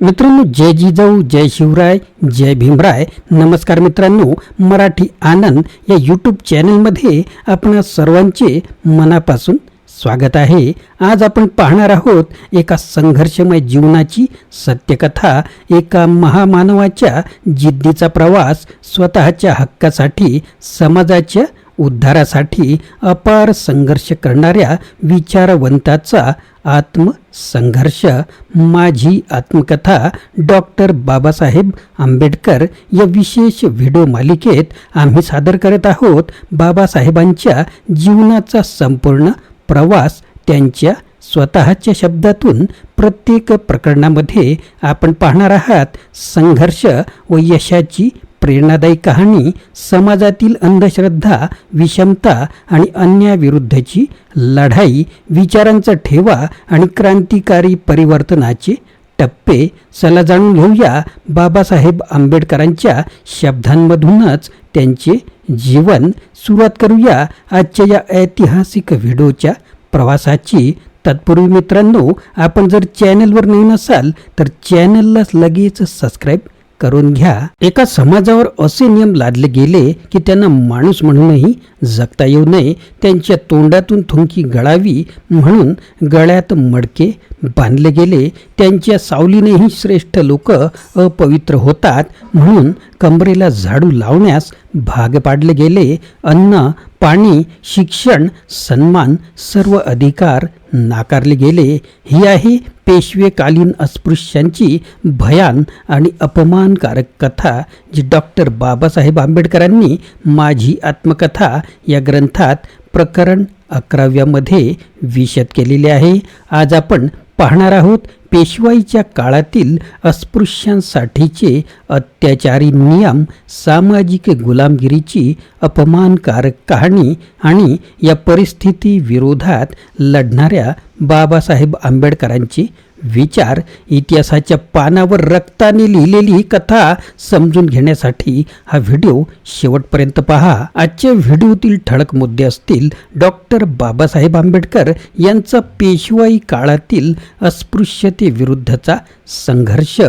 मित्रांनो जय जिजाऊ जय शिवराय जय भीमराय. नमस्कार मित्रांनो मराठी आनंद या यूट्यूब चॅनलमध्ये आपण सर्वांचे मनापासून स्वागत आहे. आज आपण पाहणार आहोत एका संघर्षमय जीवनाची सत्यकथा एका महामानवाच्या जिद्दीचा प्रवास स्वतःच्या हक्कासाठी समाजाच्या उद्धारासाठी अपार संघर्ष करणाऱ्या विचारवंताचा आत्मसंघर्ष. माझी आत्मकथा डॉक्टर बाबासाहेब आंबेडकर या विशेष व्हिडिओ मालिकेत आम्ही सादर करत आहोत. बाबासाहेबांच्या जीवनाचा संपूर्ण प्रवास त्यांच्या स्वतःच्या शब्दातून प्रत्येक प्रकरणामध्ये आपण पाहणार आहात. संघर्ष व यशाची प्रेरणादायी कहाणी समाजातील अंधश्रद्धा विषमता आणि अन्यायाविरुद्धची लढाई विचारांचा ठेवा आणि क्रांतिकारी परिवर्तनाचे टप्पे चला जाणून घेऊया बाबासाहेब आंबेडकरांच्या शब्दांमधूनच त्यांचे जीवन. सुरुवात करूया आजच्या या ऐतिहासिक व्हिडिओच्या प्रवासाची. तत्पूर्वी मित्रांनो आपण जर चॅनलवर नवीन असाल तर चॅनलला लगेच सबस्क्राईब करून घ्या. एका समाजावर असे नियम लादले गेले की त्यांना माणूस म्हणूनही जगता येऊ नये त्यांच्या तोंडातून थुंकी गळावी म्हणून गळ्यात मडके बांधले गेले त्यांच्या सावलीनेही श्रेष्ठ लोक अपवित्र होतात म्हणून कमरेला झाडू लावण्यास भाग पाडले गेले. अन्न पाणी शिक्षण सन्मान सर्व अधिकार नाकारले गेले. ही आहे पेशवेकालीन अस्पृश्यांची भयान आणि अपमानकारक कथा जी डॉक्टर बाबासाहेब आंबेडकरांनी माझी आत्मकथा या ग्रंथात प्रकरण अकराव्यामध्ये विशद केलेले आहे. आज आपण पाहणार आहोत. पेशवाईच्या काळातील अस्पृश्यांसाठीचे अत्याचारी नियम सामाजिक गुलामगिरीची अपमानकारक कहाणी आणि या परिस्थिती विरोधात लढणाऱ्या बाबासाहेब आंबेडकरांची विचार इतिहासाच्या पानावर रक्ताने लिहिलेली ही कथा समजून घेण्यासाठी हा व्हिडिओ शेवटपर्यंत पहा. आजच्या व्हिडिओतील ठळक मुद्दे असतील डॉक्टर बाबासाहेब आंबेडकर यांचा पेशवाई काळातील अस्पृश्य अस्पृश्यतेविरुद्धचा संघर्ष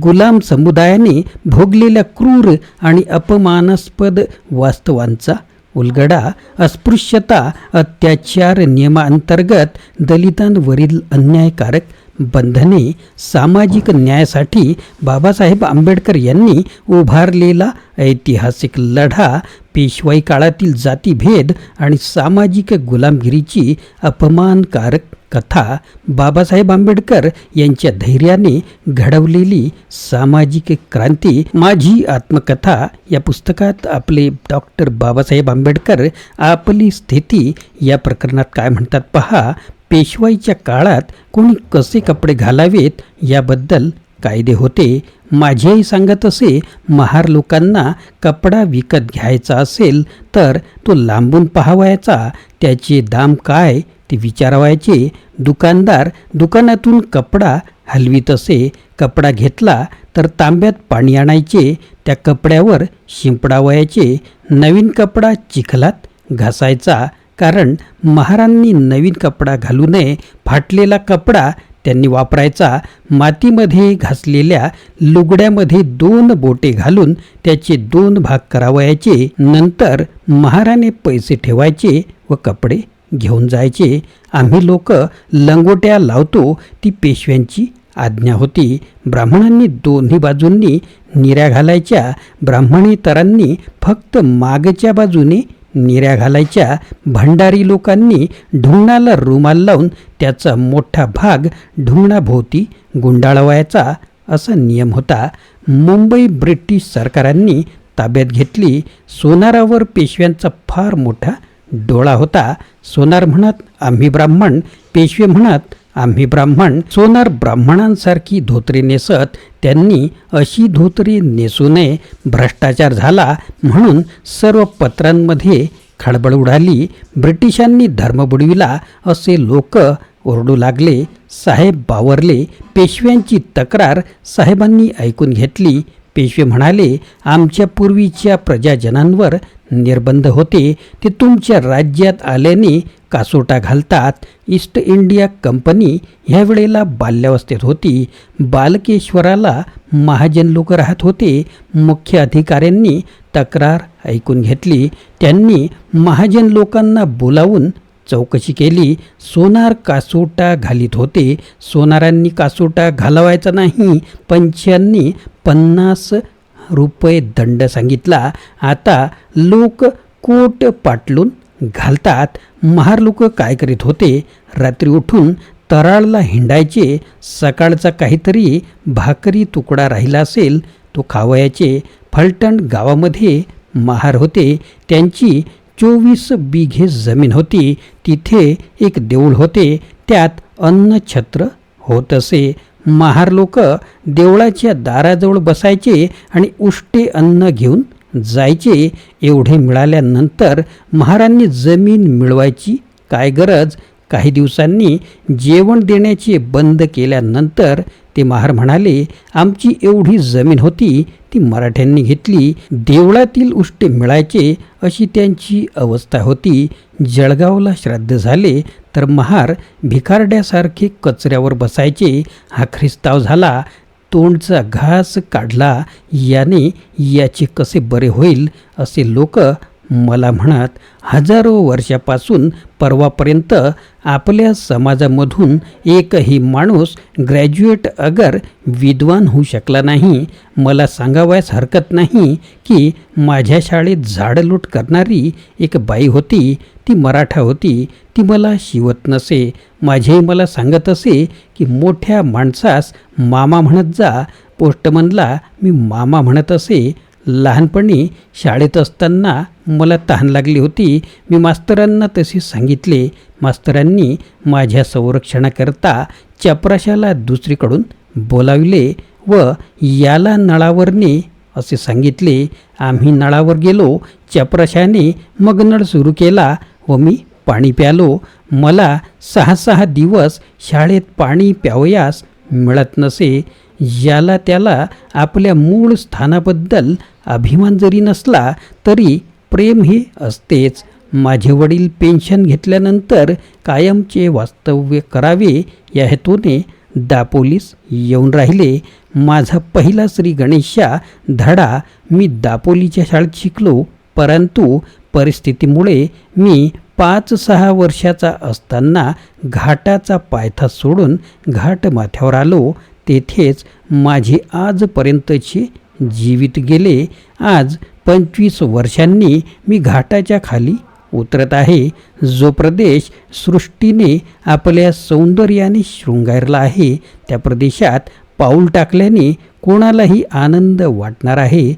गुलाम समुदायाने भोगलेल्या क्रूर आणि अपमानास्पद वास्तवांचा उलगडा अस्पृश्यता अत्याचार नियमांतर्गत दलितांवरील अन्यायकारक बंधने सामाजिक न्यायासाठी बाबासाहेब आंबेडकर यांनी उभारलेला ऐतिहासिक लढा पेशवाई काळातील जातीभेद आणि सामाजिक गुलामगिरीची अपमानकारक कथा बाबासाहेब आंबेडकर यांच्या धैर्याने घडवलेली सामाजिक क्रांती माझी आत्मकथा या पुस्तकात आपले डॉक्टर बाबासाहेब आंबेडकर आपली स्थिती या प्रकरणात काय म्हणतात पहा. पेशवाईच्या काळात कोणी कसे कपडे घालावेत याबद्दल कायदे होते. माझेही सांगत असे महार लोकांना कपडा विकत घ्यायचा असेल तर तो लांबून पाहावायचा त्याचे दाम काय ते विचारावायचे. दुकानदार दुकानातून कपडा हलवीत असे कपडा घेतला तर तांब्यात पाणी आणायचे त्या कपड्यावर शिंपडावयाचे नवीन कपडा चिखलात घासायचा. कारण महारांनी नवीन कपडा घालू नये फाटलेला कपडा त्यांनी वापरायचा मातीमध्ये घासलेल्या लुगड्यामध्ये दोन बोटे घालून त्याचे दोन भाग करावयाचे नंतर महाराने पैसे ठेवायचे व कपडे घेऊन जायचे. आम्ही लोक लंगोट्या लावतो ती पेशव्यांची आज्ञा होती. ब्राह्मणांनी दोन्ही बाजूंनी निऱ्या घालायच्या. ब्राह्मणेतरांनी फक्त मागच्या बाजूने निऱ्या घालायच्या भंडारी लोकांनी ढुंगणाला रुमाल लावून त्याचा मोठा भाग ढुंगणाभोवती गुंडाळवायचा असा नियम होता. मुंबई ब्रिटिश सरकारांनी ताब्यात घेतली. सोनारावर पेशव्यांचा फार मोठा डोळा होता. सोनार म्हणत आम्ही ब्राह्मण पेशवे म्हणत आम्ही ब्राह्मण सोनार ब्राह्मणांसारखी धोतरे नेसत त्यांनी अशी धोतरी नेसू नये भ्रष्टाचार झाला म्हणून सर्व पत्रांमध्ये खळबळ उडाली. ब्रिटिशांनी धर्म बुडविला असे लोक ओरडू लागले साहेब बावरले पेशव्यांची तक्रार साहेबांनी ऐकून घेतली. पेशवे म्हणाले आमच्या पूर्वीच्या प्रजाजनांवर निर्बंध होते ते तुमच्या राज्यात आल्याने कासोटा घालतात. ईस्ट इंडिया कंपनी ह्या वेळेला बाल्यावस्थेत होती. बालकेश्वराला महाजन लोक राहत होते. मुख्य अधिकाऱ्यांनी तक्रार ऐकून घेतली. त्यांनी महाजन लोकांना बोलावून चौकशी केली. सोनार कासोटा घालीत होते. सोनारांनी कासोटा घालवायचा नाही पंचांनी पन्नास रुपये दंड सांगितला. आता लोक कोट पाटलून घालतात. महार लोक काय करीत होते? रात्री उठून तराळला हिंडायचे. सकाळचा काहीतरी भाकरी तुकडा राहिला असेल तो खावयाचे. फलटण गावामध्ये महार होते. त्यांची चोवीस बिघे जमीन होती. तिथे एक देऊळ होते. त्यात अन्नछत्र होत असे. महार लोक देवळाच्या दाराजवळ बसायचे आणि उष्टे अन्न घेऊन जायचे. एवढे मिळाल्यानंतर महारांनी जमीन मिळवायची काय गरज? काही दिवसांनी जेवण देण्याचे बंद केल्यानंतर ते महार म्हणाले आमची एवढी जमीन होती ती मराठ्यांनी घेतली. देवळातील उष्टे मिळायचे अशी त्यांची अवस्था होती. जळगावला श्राद्ध झाले तर महार भिकारड्यासारखे कचऱ्यावर बसायचे. हा ख्रिस्ताव झाला तोंडचा घास काढला. याने याचे कसे बरे होईल असे लोक मला म्हणत हजारो वर्षापासून परवापर्यंत आपल्या समाजामधून एकही माणूस ग्रॅज्युएट अगर विद्वान होऊ शकला नाही. मला सांगावयास हरकत नाही की माझ्या शाळेत झाडलूट करणारी एक बाई होती. ती मराठा होती. ती मला शिवत नसे. माझे मला सांगत असे की मोठ्या माणसास मामा म्हणत जा. पोस्टमनला मी मामा म्हणत असे. लहानपणी शाळेत असताना मला तहान लागली होती. मी मास्तरांना तसे सांगितले. मास्तरांनी माझ्या संरक्षणाकरता चपराशाला दुसरीकडून बोलाविले व याला नळावरने असे सांगितले आम्ही नळावर गेलो. चपराशाने मग नळ सुरू केला व मी पाणी प्यालो. मला सहा सहा दिवस शाळेत पाणी प्यावयास मिळत नसे. याला त्याला आपल्या मूळ स्थानाबद्दल अभिमान जरी नसला तरी प्रेम हे असतेच. माझे वडील पेन्शन घेतल्यानंतर कायमचे वास्तव्य करावे या हेतूने दापोलीस येऊन राहिले. माझा पहिला श्री गणेशा धडा मी दापोलीच्या शाळेत शिकलो परंतु परिस्थितीमुळे मी पाच सहा वर्षाचा असताना घाटाचा पायथा सोडून घाट माथ्यावर आलो. तेथेच माझे आजपर्यंतचे जीवित गेले. आज पंचवीस वर्षांनी मी घाटाच्या खाली उतरत आहे. जो प्रदेश सृष्टीने आपल्या सौंदर्याने शृंगारला आहे त्या प्रदेशात पाऊल टाकल्याने कोणालाही आनंद वाटणार आहे.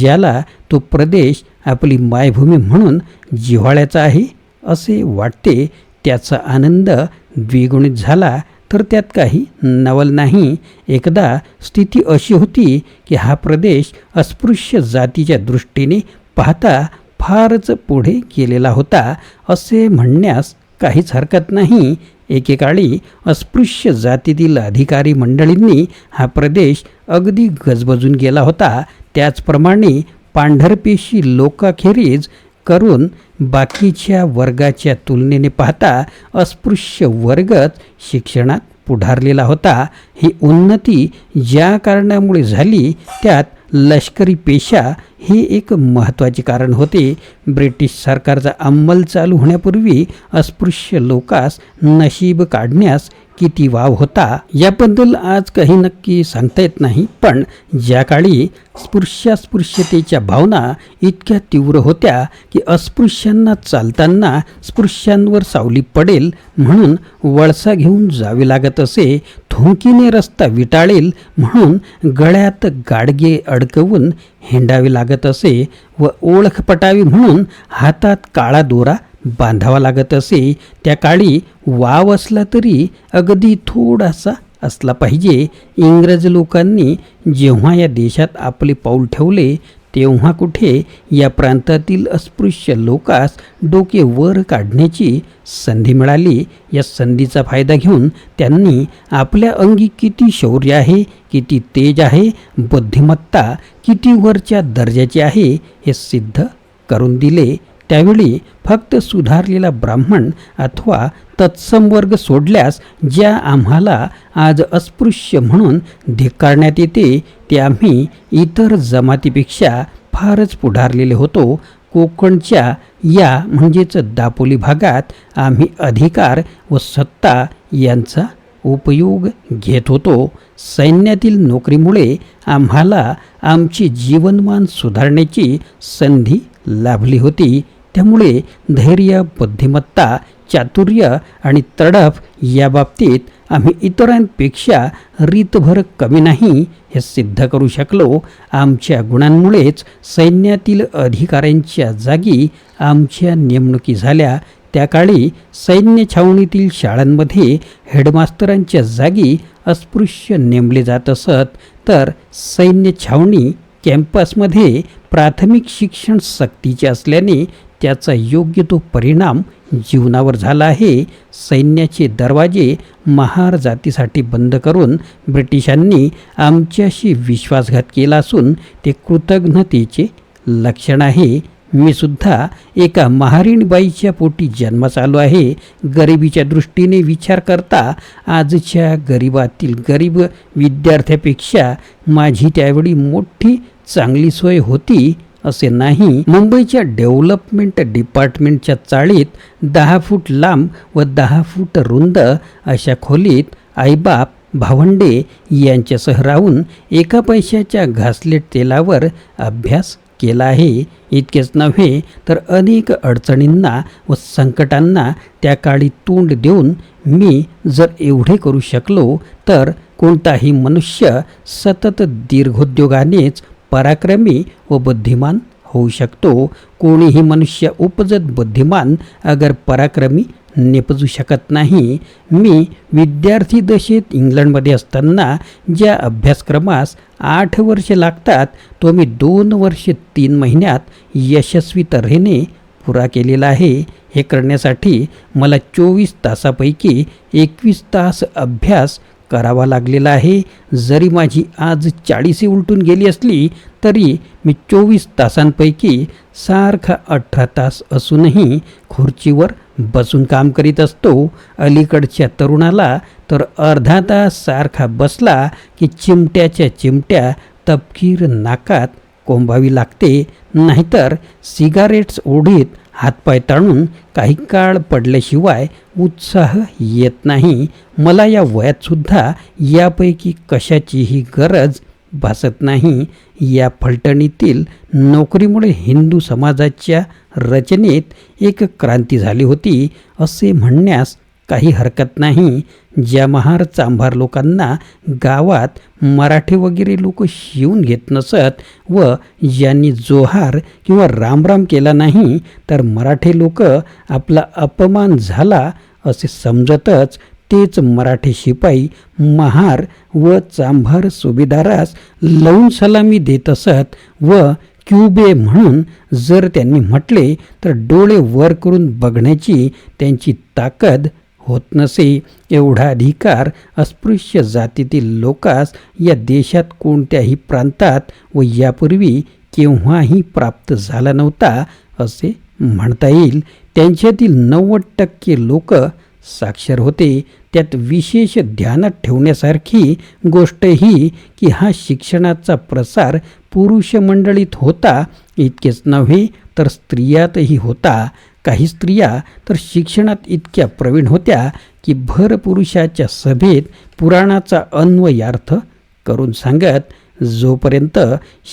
ज्याला तो प्रदेश आपली मायभूमी म्हणून जिव्हाळ्याचा आहे असे वाटते त्याचा आनंद द्विगुणित झाला तर त्यात काही नवल नाही. एकदा स्थिती अशी होती की हा प्रदेश अस्पृश्य जातीच्या दृष्टीने पाहता फारच पुढे गेलेला होता. असे म्हणण्यास काहीच हरकत नाही. एकेकाळी अस्पृश्य जातीतील अधिकारी मंडळींनी हा प्रदेश अगदी गजबजून गेला होता. त्याचप्रमाणे पांढरपेशी लोकाखेरीज करून बाकीच्या वर्गाच्या तुलनेने पाहता अस्पृश्य वर्गच शिक्षणात पुढारलेला होता. ही उन्नती ज्या कारणामुळे झाली त्यात लष्करी पेशा हे एक महत्त्वाचे कारण होते. ब्रिटिश सरकारचा अंमल चालू होण्यापूर्वी अस्पृश्य लोकास नशीब काढण्यास किती वाव होता याबद्दल आज काही नक्की सांगता येत नाही. पण ज्या काळी स्पृश्यास्पृश्यतेच्या भावना इतक्या तीव्र होत्या की अस्पृश्यांना चालताना स्पृश्यांवर सावली पडेल म्हणून वळसा घेऊन जावे लागत असे थुंकीने रस्ता विटाळेल म्हणून गळ्यात गाडगे अडकवून हिंडावे लागत असे व ओळख पटावी म्हणून हातात काळा दोरा बांधावा लागत असे त्या काळी वाव असला तरी अगदी थोडासा असला पाहिजे. इंग्रज लोकांनी जेव्हा या देशात आपले पाऊल ठेवले तेव्हा कुठे? या प्रांतातील अस्पृश्य लोकास डोके वर काढण्याची संधी मिळाली. या संधीचा फायदा घेऊन त्यांनी आपल्या अंगी किती शौर्य आहे किती तेज आहे बुद्धिमत्ता किती वरच्या दर्जाची आहे हे सिद्ध करून दिले. त्यावेळी फक्त सुधारलेला ब्राह्मण अथवा तत्सम वर्ग सोडल्यास ज्या आम्हाला आज अस्पृश्य म्हणून धिक्कारण्यात येते ते आम्ही इतर जमातीपेक्षा फारच पुढारलेले होतो. कोकणच्या या म्हणजेच दापोली भागात आम्ही अधिकार व सत्ता यांचा उपयोग घेत होतो. सैन्यातील नोकरीमुळे आम्हाला आमची जीवनमान सुधारण्याची संधी लाभली होती. त्यामुळे धैर्य बुद्धिमत्ता चातुर्य आणि तडफ या बाबतीत आम्ही इतरांपेक्षा रीतभर कमी नाही हे सिद्ध करू शकलो. आमच्या गुणांमुळेच सैन्यातील अधिकाऱ्यांच्या जागी आमच्या नेमणुकी झाल्या. त्या काळी सैन्य छावणीतील शाळांमध्ये हेडमास्तरांच्या जागी अस्पृश्य नेमले जात असत. तर सैन्य छावणी कॅम्पसमध्ये प्राथमिक शिक्षण सक्तीचे असल्याने त्याचा योग्य तो परिणाम जीवनावर झाला आहे. सैन्याचे दरवाजे महार जातीसाठी बंद करून ब्रिटिशांनी आमच्याशी विश्वासघात केला असून ते कृतज्ञतेचे लक्षण आहे. मी सुद्धा एका महारीणबाईच्या पोटी जन्मास आलो आहे. गरिबीच्या दृष्टीने विचार करता आजच्या गरिबातील गरीब विद्यार्थ्यापेक्षा माझी त्यावेळी मोठी चांगली सोय होती. असे नाही. मुंबईच्या डेव्हलपमेंट डिपार्टमेंटच्या चाळीत दहा फूट लांब व दहा फूट रुंद अशा खोलीत आईबाप भावंडे यांच्यासह राहून एका पैशाच्या घासलेट तेलावर अभ्यास केला आहे. इतकेच नव्हे तर अनेक अडचणींना व संकटांना त्या काळी तोंड देऊन मी जर एवढे करू शकलो तर कोणताही मनुष्य सतत दीर्घोद्योगानेच पराक्रमी व बुद्धिमान होऊ शकतो. कोणीही मनुष्य उपजत बुद्धिमान अगर पराक्रमी निपजू शकत नाही. मी विद्यार्थी दशेत इंग्लंडमध्ये असताना ज्या अभ्यासक्रमास आठ वर्षे लागतात तो मी दोन वर्षे तीन महिन्यात यशस्वी तऱ्हेने पुरा केलेला आहे. हे करण्यासाठी मला चोवीस तासापैकी एकवीस तास अभ्यास करावा लागलेला आहे. जरी माझी आज चाळीसी उलटून गेली असली तरी मी चोवीस तासांपैकी सारखा अठरा तास असूनही खुर्चीवर बसून काम करीत असतो. अलीकडच्या तरुणाला तर अर्धा तास सारखा बसला की चिमट्याच्या चिमट्या तपकीर नाकात कोंबावी लागते. नाहीतर सिगारेट्स ओढीत हातपाय ताणून काही काळ पडल्याशिवाय उत्साह येत नाही. मला या वयातसुद्धा यापैकी कशाचीही गरज भासत नाही. या फलटणीतील नोकरीमुळे हिंदू समाजाच्या रचनेत एक क्रांती झाली होती असे म्हणण्यास काही हरकत नाही. ज्या महार चांभार लोकांना गावात मराठी वगैरे लोक शिवून घेत नसत व ज्यांनी जोहार किंवा रामराम केला नाही तर मराठी लोक आपला अपमान झाला असे समजतच तेच मराठी शिपाई महार व चांभार सुभेदारास लवून सलामी देत असत व क्युबे म्हणून जर त्यांनी म्हटले तर डोळे वर करून बघण्याची त्यांची ताकद होत नसे एवढा अधिकार अस्पृश्य जातीतील लोकास या देशात कोणत्याही प्रांतात व यापूर्वी केव्हाही प्राप्त झाला नव्हता असे म्हणता येईल. त्यांच्यातील नव्वद टक्के लोक साक्षर होते. त्यात विशेष ध्यानात ठेवण्यासारखी गोष्ट ही की हा शिक्षणाचा प्रसार पुरुष मंडळीत होता इतकेच नव्हे तर स्त्रियातही होता. काही स्त्रिया तर शिक्षणात इतक्या प्रवीण होत्या की भरपुरुषाच्या सभेत पुराणाचा अन्वयार्थ करून सांगत जोपर्यंत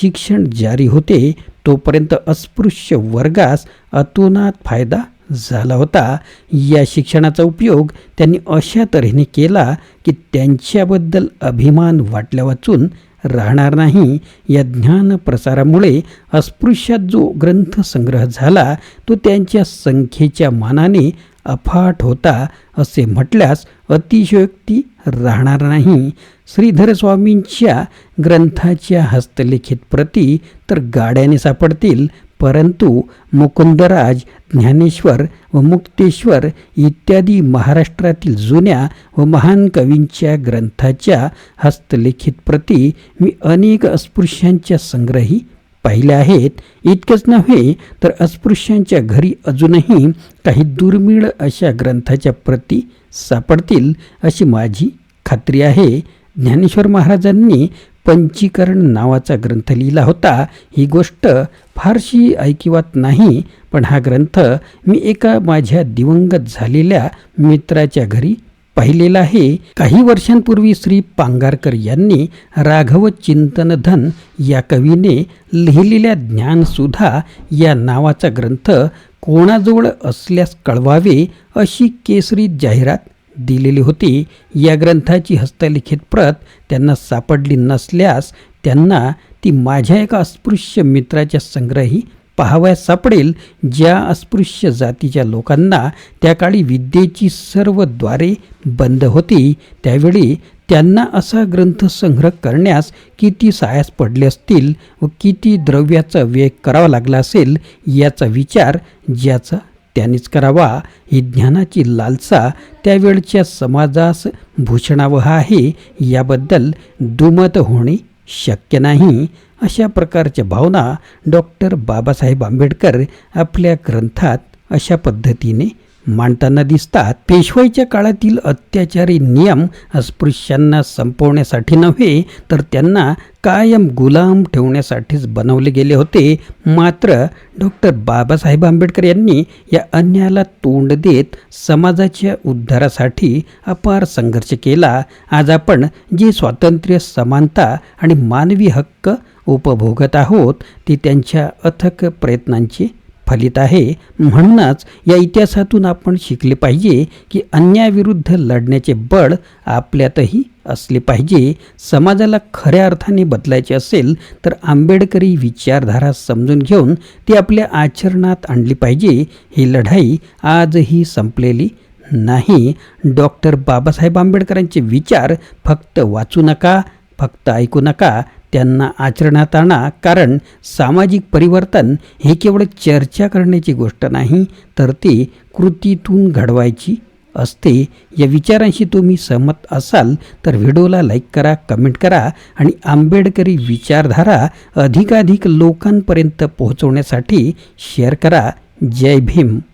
शिक्षण जारी होते तोपर्यंत अस्पृश्य वर्गास अतोनात फायदा झाला होता. या शिक्षणाचा उपयोग त्यांनी अशा तऱ्हेने केला की त्यांच्याबद्दल अभिमान वाटल्या वाचून राहणार नाही. या ज्ञान प्रसारामुळे अस्पृश्यात जो ग्रंथसंग्रह झाला तो त्यांच्या संख्येच्या मानाने अफाट होता असे म्हटल्यास अतिशयोक्ती राहणार नाही. श्रीधर स्वामींच्या ग्रंथाच्या हस्तलिखित प्रती तर गाड्याने सापडतील परंतु मुकुंदराज ज्ञानेश्वर व मुक्तेश्वर इत्यादी महाराष्ट्रातील जुन्या व महान कवींच्या ग्रंथाच्या हस्तलिखित प्रती मी अनेक अस्पृश्यांच्या संग्रही पाहिल्या आहेत. इतकंच नव्हे तर अस्पृश्यांच्या घरी अजूनही काही दुर्मिळ अशा ग्रंथाच्या प्रती सापडतील अशी माझी खात्री आहे. ज्ञानेश्वर महाराजांनी पंचीकरण नावाचा ग्रंथ लिहिला होता. ही गोष्ट फारशी ऐकिवात नाही पण हा ग्रंथ मी एका माझ्या दिवंगत झालेल्या मित्राच्या घरी पाहिलेला आहे. काही वर्षांपूर्वी श्री पांगारकर यांनी राघव चिंतनधन या कवीने लिहिलेल्या ज्ञानसुधा या नावाचा ग्रंथ कोणाजवळ असल्यास कळवावे अशी केसरी जाहिरात दिलेली होती. या ग्रंथाची हस्तलिखित प्रत त्यांना सापडली नसल्यास त्यांना ती माझ्या एका अस्पृश्य मित्राच्या संग्रही पाहावयास सापडेल ज्या अस्पृश्य जातीच्या लोकांना त्या काळी विद्येची सर्वद्वारे बंद होती. त्यावेळी त्यांना असा ग्रंथ संग्रह करण्यास किती सायास पडले असतील व किती द्रव्याचा व्यय करावा लागला असेल याचा विचार ज्याचा त्यांनीच करावा. ही ज्ञानाची लालसा त्यावेळच्या समाजास भूषणावह आहे याबद्दल दुमत होणे शक्य नाही. अशा प्रकारच्या भावना डॉक्टर बाबासाहेब आंबेडकर आपल्या ग्रंथात अशा पद्धतीने मांडताना दिसतात. पेशवाईच्या काळातील अत्याचारी नियम अस्पृश्यांना संपवण्यासाठी नव्हे तर त्यांना कायम गुलाम ठेवण्यासाठीच बनवले गेले होते. मात्र डॉक्टर बाबासाहेब आंबेडकर यांनी या अन्यायाला तोंड देत समाजाच्या उद्धारासाठी अपार संघर्ष केला. आज आपण जे स्वातंत्र्य समानता आणि मानवी हक्क उपभोगत आहोत ते त्यांच्या अथक प्रयत्नांची फलित आहे. म्हणूनच या इतिहासातून आपण शिकले पाहिजे की अन्यायाविरुद्ध लढण्याचे बळ आपल्यातही असले पाहिजे. समाजाला खऱ्या अर्थाने बदलायचे असेल तर आंबेडकरी विचारधारा समजून घेऊन ती आपल्या आचरणात आणली पाहिजे. ही लढाई आजही संपलेली नाही. डॉक्टर बाबासाहेब आंबेडकरांचे विचार फक्त वाचू नका फक्त ऐकू नका. त्यांना आचरणात आणा कारण सामाजिक परिवर्तन हे केवळ चर्चा करण्याची गोष्ट नाही तर ते कृतीतून घडवायची असते. या विचारांशी तुम्ही सहमत असाल तर व्हिडिओला लाईक करा कमेंट करा आणि आंबेडकरी विचारधारा अधिकाधिक लोकांपर्यंत पोहोचवण्यासाठी शेअर करा. जय भीम.